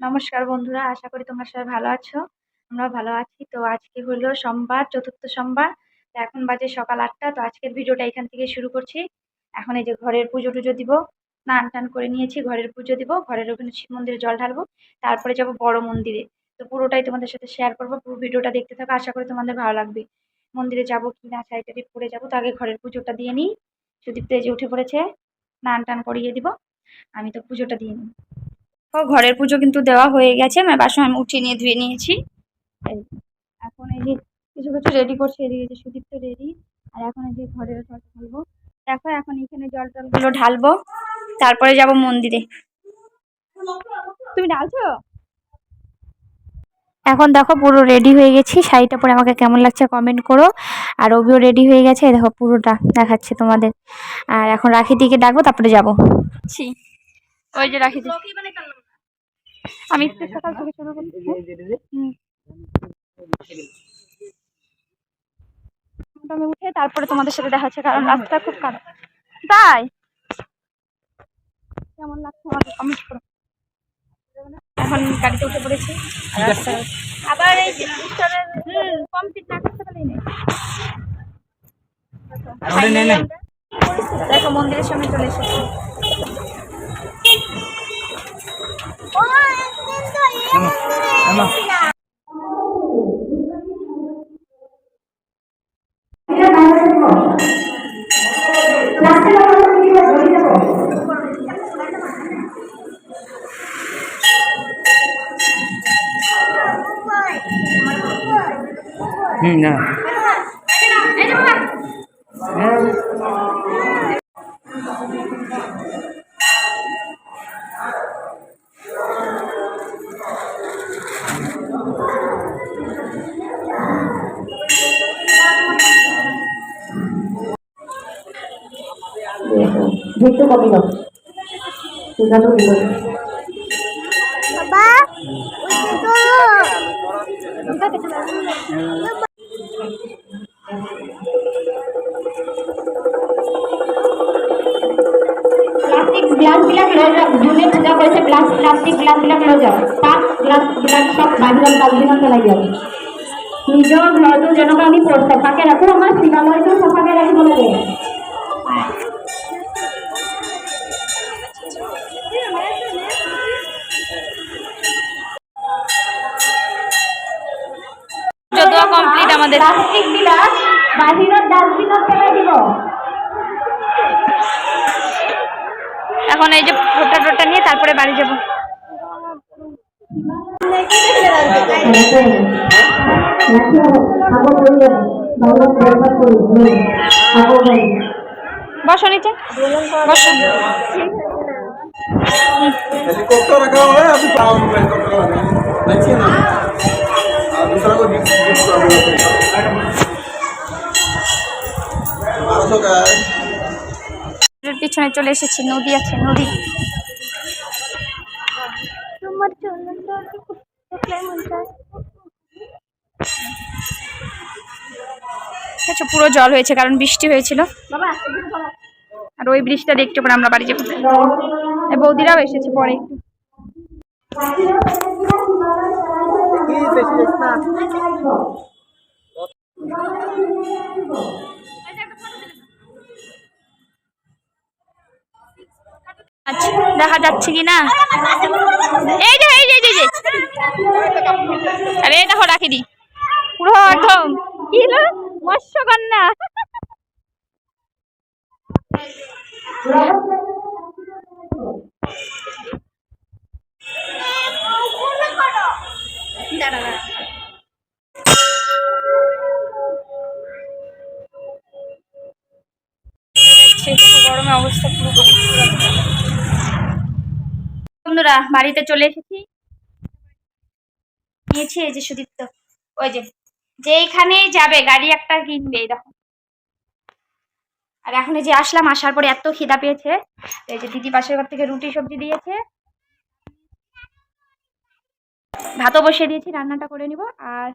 নমস্কার বন্ধুরা, আশা করি তোমরা সবাই ভালো আছো। আমরা ভালো আছি। তো আজকে হলো সোমবার, চতুর্থ সোমবার। তো এখন বাজে সকাল আটটা। তো আজকের ভিডিওটা এখান থেকে শুরু করছি। এখন এই যে ঘরের পুজো টুজো দিব। স্নান টান করে নিয়েছি, ঘরের পুজো দিব। ঘরের ওখানে শিব মন্দিরে জল ঢালবো। তারপরে যাব বড় মন্দিরে। তো পুরোটাই তোমাদের সাথে শেয়ার করব। পুরো ভিডিওটা দেখতে থাকো, আশা করি তোমাদের ভালো লাগবে। মন্দিরে যাব কি না শাড়ি টাড়ি পরে যাব। তো আগে ঘরের পুজোটা দিয়ে নিই। সুদীপ তো এই যে উঠে পড়েছে, স্নান টান করিয়ে দিব। আমি তো পুজোটা দিয়ে নিই। ও, ঘরের পুজো কিন্তু দেওয়া হয়ে গেছে। মানে বাসন আমি উঠিয়ে নিয়ে ধুয়ে নিয়েছি। এখন এই যে কিছু কিছু রেডি করছে, এদিকে যে সুদীপ তো রেডি আর এখন এই যে ঘরের জল ঢালবো। দেখো, এখন এখানে জল টলগুলো ঢালবো। তারপরে যাব মন্দিরে। তুমি ঢালছো? এখন দেখো, পুরো রেডি হয়ে গেছি। শাড়িটা পরে আমাকে কেমন লাগছে কমেন্ট করো। আর অভিও রেডি হয়ে গেছে। দেখো, পুরোটা দেখাচ্ছে তোমাদের। আর এখন রাখি দিকে ডাকবো, তারপরে যাব। ওই যে রাখি দি আমি একটু সকাল থেকে শুরু করছি। হুম। আমি উঠে তারপরে তোমাদের সাথে দেখা হচ্ছে কারণ রাস্তা খুব খারাপ। তাই? কেমন লাগছে আমাকে কমেন্ট করো। এখন গাড়িতে উঠে পড়েছি। আবার এই কমপ্লিট না করতে পারলেই নেই। দেখো মন্দিরের সামনে চলে এসেছি। হুম না দেখতে কবি না তো প্লাষ্টিক গ্লাসবিলাক লৈ যাওক যোনে পূজা কৰিছে প্লাছ প্লাষ্টিক গ্লাছবিলাক লৈ যাওক পাত গ্লাছবিলাক চব বাহিৰত ডাষ্টবিনত পেলাই দিয়ক নিজৰ ঘৰটো যেনেকুৱা আমি চফাকৈ ৰাখোঁ আমাৰ শিৱালয়টো চফাকৈ ৰাখিব লাগে যদিও কমপ্লিট আমাদের প্লাষ্টিকবিলাক বাহিৰত ডাষ্টবিনত পেলাই দিব এখন এই যে ফোটা টোটা নিয়ে তারপরে বাড়ি যাব বসো নিচে বসো हेलीकॉप्टर रखा हुआ है अभी पावर में हेलीकॉप्टर लगा है देखिए ना পিছনে চলে এসেছি নদী আছে নদী। তোমার আচ্ছা পুরো জল হয়েছে কারণ বৃষ্টি হয়েছিল। আর ওই বৃষ্টিটা দেখতে পরে আমরা বাড়ি যাব বৌদিরাও এসেছে পরে একটু। দেখা যাচ্ছে কি না এই যে এই যে এই যে, আরে দেখো রাখি দি। পুরো একদম কি হলো মৎস্যকন্যা। গরমে অবস্থা পুরো বন্ধুরা, বাড়িতে চলে এসেছি। নিয়েছি এই যে সুদীপ্ত, ওই যে যেইখানেই যাবে, গাড়ি একটা কিনবে দেখো। আর এখন যে আসলাম, আসার পরে এত খিদা পেয়েছে। এই যে দিদি পাশের ঘর থেকে রুটি, সবজি দিয়েছে। ভাতও বসিয়ে দিয়েছি, রান্নাটা করে নিব। আর